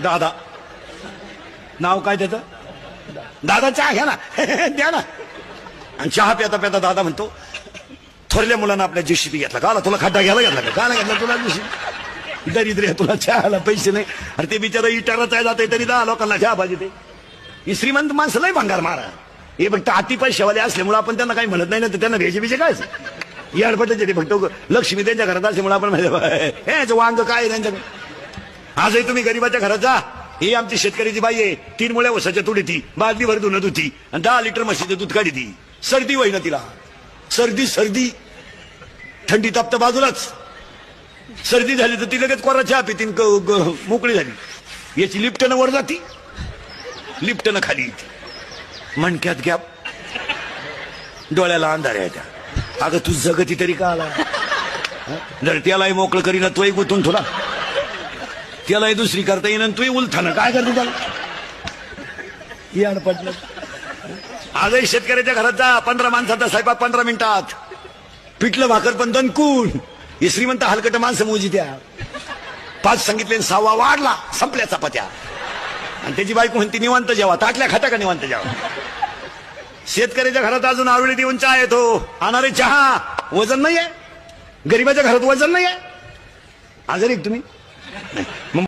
दादा. नाव काय त्याचं? दादा चहा घ्या ना. द्या ना. आणि चहा प्याता प्याता दादा म्हणतो थोरल्या मुलांना आपल्या जेसीबी घेतला. का तुला खड्डा घ्यायला घेतला का? नाही घेतला तुला जेसीबी दरिद्र तुला चहाला पैसे नाही. अरे ते बिचारा इटारा आहे जाते तरी दहा लोकांना चहा पाहिजे ते. ही श्रीमंत माणसं लय भंगार मारा. हे फक्त अति पैशावाले असल्यामुळे आपण त्यांना काही म्हणत नाही ना तर त्यांना भेजे बिजे काय या अडपटाचे ते फक्त लक्ष्मी त्यांच्या घरात असल्यामुळे आपण म्हणतो, हे वांग काय त्यांच्या त्यांच्याकडे? आजही तुम्ही गरीबाच्या घरात जा. ही आमची शेतकऱ्याची बाई आहे. तीन मुळ्या वसाच्या तुडी ती बादलीभर धुणं धुती आणि दहा लिटर म्हशीचं दूध काढी ती सर्दी होईना तिला. सर्दी सर्दी. थंडी तापत बाजूलाच. सर्दी झाली तर ती लगेच कोरा चहा पितीन मोकळी झाली. याची लिफ्टनं वर जाती. लिफ्टनं खाली येते. मणक्यात गॅप डोळ्याला अंधार आहे त्या. अगं तू जगती तरी का आला? हं? मोकळ त्यालाही मोकळं करीना तोही गुतून तुला त्यालाही दुसरी करता येईन आणि तूही उलथानं. काय करतो त्याला? पटलं आजही शेतकऱ्याच्या घरात जा पंधरा माणसाचा स्वयंपाक पंधरा मिनिटात. पिठलं भाकर पण दणकून. हे श्रीमंत हलकट माणसं मोजी त्या पाच सांगितले सहावा वाढला संपल्या चपात्या. आणि त्याची बायको म्हणते निवांत जेवा ताटल्या खाता का निवांत जेवा? शेतकऱ्याच्या घरात अजून आवडी देऊन चहा येतो. आणारे चहा. वजन नाहीये. गरिबाच्या घरात वजन नाहीये. आजारी आहे का तुम्ही? 哎萌萌